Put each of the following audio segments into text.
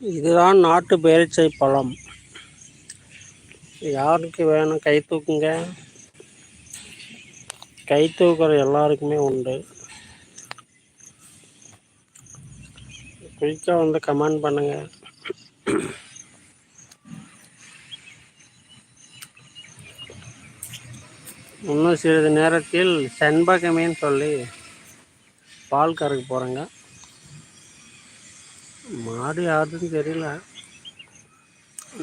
இதுதான் நாட்டு பேரிச்சை பழம். யாருக்கு வேணும் கை தூக்குங்க. கை தூக்குற எல்லாருக்குமே உண்டு. குயிக்காக வந்து கமெண்ட் பண்ணுங்க. இன்னும் சிறிது நேரத்தில் செண்பகமேன்னு சொல்லி பால் கறக்க போகிறேங்க மாடு யாருன்னு தெரியல.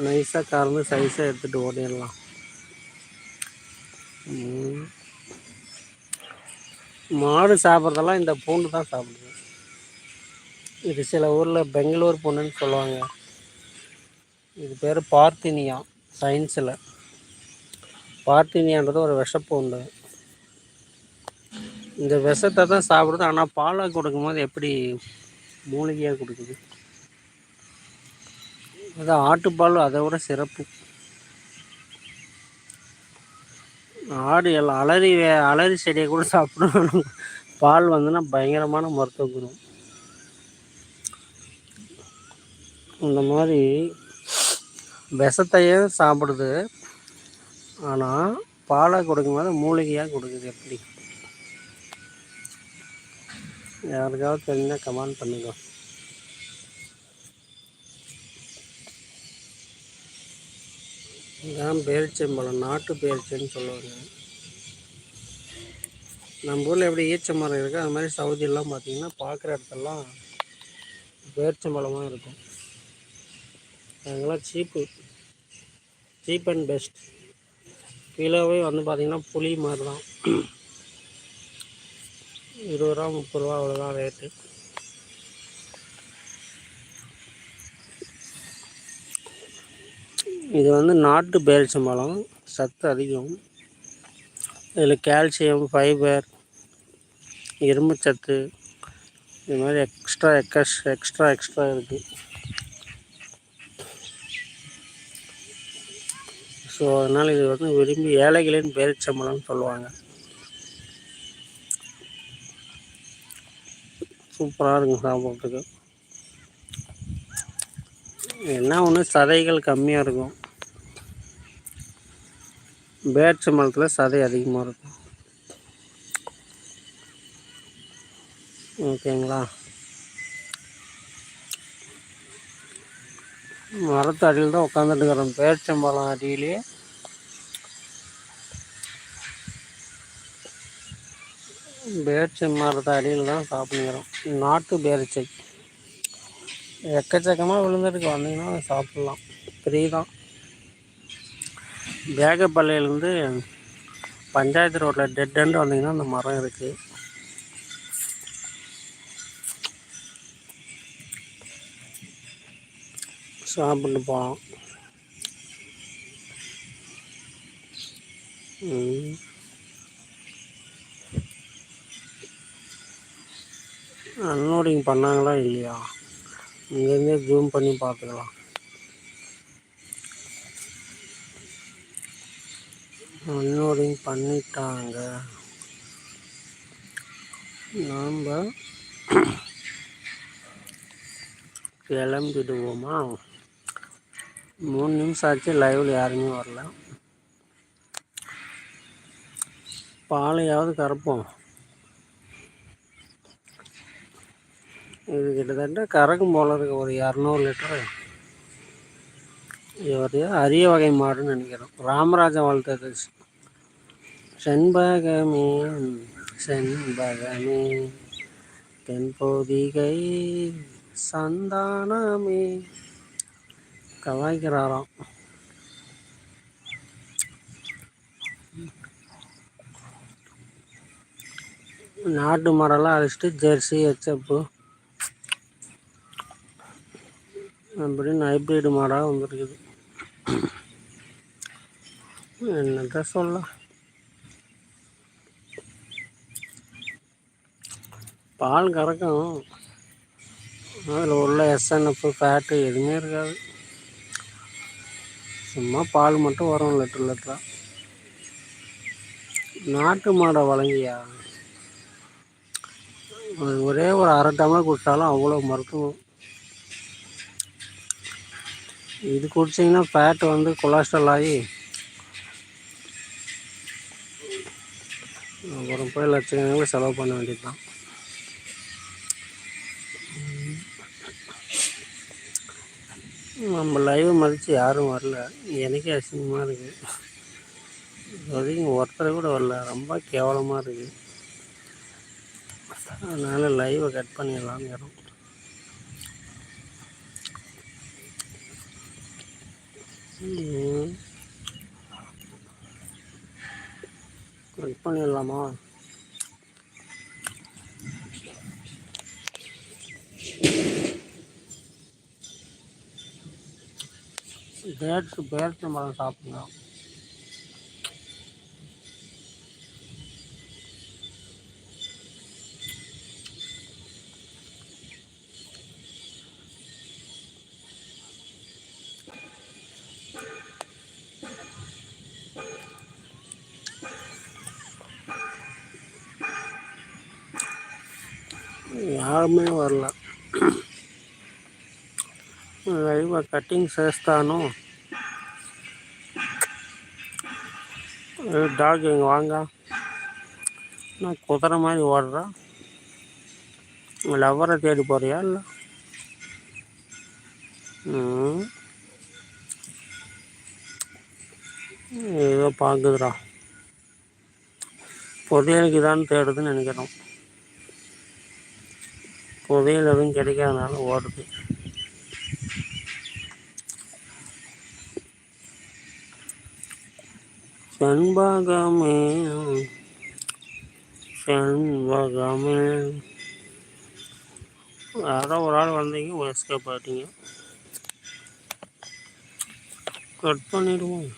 நைஸாக கறந்து சைஸாக எடுத்துகிட்டு ஓடிடலாம். மாடு சாப்பிட்றதெல்லாம் இந்த பூண்டு தான் சாப்பிடுது. இது சில ஊரில் பெங்களூர் பூண்டுன்னு சொல்லுவாங்க. இது பேர் பார்த்தினியா சயின்ஸில். பார்த்தினியான்றது ஒரு விஷப்பூண்டு. இந்த விஷத்தை தான் சாப்பிடுது. ஆனால் பாலாக கொடுக்கும்போது எப்படி மூலிகையாக கொடுக்குது? அது ஆட்டுப்பால் அதை விட சிறப்பு. ஆடு எல்லாம் அலரி வே- அலரி செடியை கூட சாப்பிடணும் பால் வந்துன்னா பயங்கரமான மருத்துவ குணம். இந்த மாதிரி விஷத்தையே சாப்பிடுது. ஆனால் பாலை கொடுக்கும்போது மூலிகையாக கொடுக்குது எப்படி? யாருக்காவது தெரிஞ்சால் கமெண்ட் பண்ணுங்க இதான் பேரிச்சம்பழம் நாட்டு பேரிச்சைன்னு சொல்லுவாங்க. நம்ம ஊரில் எப்படி ஈச்ச மரம் இருக்குது அது மாதிரி சவுதியெல்லாம் பார்த்தீங்கன்னா பார்க்குற இடத்தெல்லாம் பேரிச்சம்பழமாக இருக்கும். அதெல்லாம் சீப்பு சீப் அண்ட் பெஸ்ட் கிலோவே வந்து பார்த்திங்கன்னா புளி மாதிரி தான் இருபது ரூபா முப்பது ரூபா அவ்வளோதான் ரேட்டு இது வந்து நாட்டு பேரிச்சம்பழம் சத்து அதிகம். இதில் கால்சியம் ஃபைபர் இரும்பு சத்து. இது மாதிரி எக்ஸ்ட்ரா எக்கஸ் எக்ஸ்ட்ரா எக்ஸ்ட்ரா இருக்குது ஸோ அதனால் இது வந்து விரும்பி ஏழைகளின் பேரிச்சம்பழம்னு சொல்லுவாங்க. சூப்பராக இருக்கும் சாப்பிட்றதுக்கு. என்ன ஒன்று சதைகள் கம்மியாக இருக்கும். பேரிச்சம்பழத்தில் சதை அதிகமாக இருக்கும். ஓகேங்களா மரத்து அடியில் தான் உட்காந்துட்டு இருக்கிறோம். பேரிச்சம்பழம் அடியிலேயே பேரிச்சை மரத்து அடியில் தான் சாப்பிடுங்கிறோம் நாட்டு பேரிச்சை. எக்கச்சக்கமாக விழுந்துருக்கு. வந்தீங்கன்னா சாப்பிட்லாம். ஃப்ரீ தான் பேகப்பள்ளியிலேருந்து பஞ்சாயத்து ரோட்டில் டெட் எண்டு வந்தீங்கன்னா அந்த மரம் இருக்குது சாப்பிட்டு போகலாம் அன்லோடிங் பண்ணாங்களா இல்லையா? இங்கேருந்தே ஜூம் பண்ணி பார்த்துக்கலாம். அன்லோடிங் பண்ணிட்டாங்க. நாம் கிளம்பிடுவோமா? மூணு நிமிஷம் ஆச்சு லைவில் யாருமே வரல. பாலையாவது கறப்போம். இது கிட்டத்தட்ட கறக்கும் போல இருக்கு. ஒரு இரநூறு லிட்டரு. இது ஒரு அரிய வகை மாடுன்னு நினைக்கிறோம். ராமராஜன் வளர்த்தது. செண்பகமே செண்பகமே தென்போதிகை சந்தானமே. கலாய்க்கிறாராம் நாட்டு மரம்லாம் அழிச்சிட்டு ஜெர்சி ஹெச்எப்பு அப்படின்னு ஹைப்ரிட் மாடாக வந்துருக்குது. என்னத்த சொல்ல? பால் கறக்கும். அதில் உள்ள எஸ்என்எஃப் ஃபேட்டு எதுவுமே இருக்காது. சும்மா பால் மட்டும் வரும் லிட்டர் லிட்டராக நாட்டு மாடை வழங்கியா? ஒரே ஒரு அரை டம்ளர் குடித்தாலும் அவ்வளோ மருத்துவம். இது குடிச்சிங்கன்னா ஃபேட் வந்து கொலஸ்ட்ரால் ஆகி அப்புறம் போய் லட்சக்கணக்கில் செலவு பண்ண வேண்டியது தான் நம்ம லைவை மதித்து யாரும் வரல. எனக்கே அசிங்கமாக இருக்குது வரைக்கும் ஒருத்தரை கூட வரல. ரொம்ப கேவலமாக இருக்குது அதனால் லைவை கட் பண்ணிடலான்னு கட் பண்ணிடலாமா? பேட்ரி பேட்ஸ் மரம் சாப்பிடுங்க యాభై వల్ల లైవ్ కటింగ్ చేస్తాను டாக் இங்கே வாங்க நான் குதிரை மாதிரி ஓடுறா லவ்வரை தேடி போறியா இல்லை ம் ஏதோ பார்க்குதுடா புதையலுக்கு தான் தேடுதுன்னு நினைக்கிறோம் புதையல் எதுவும் கிடைக்காதனால ஓடுது. செண்பகமே செண்பகமே. யாரோ ஒரு ஆள் வந்தீங்க எஸ்கேப் ஆகிட்டீங்க கட் பண்ணிடுவோம்.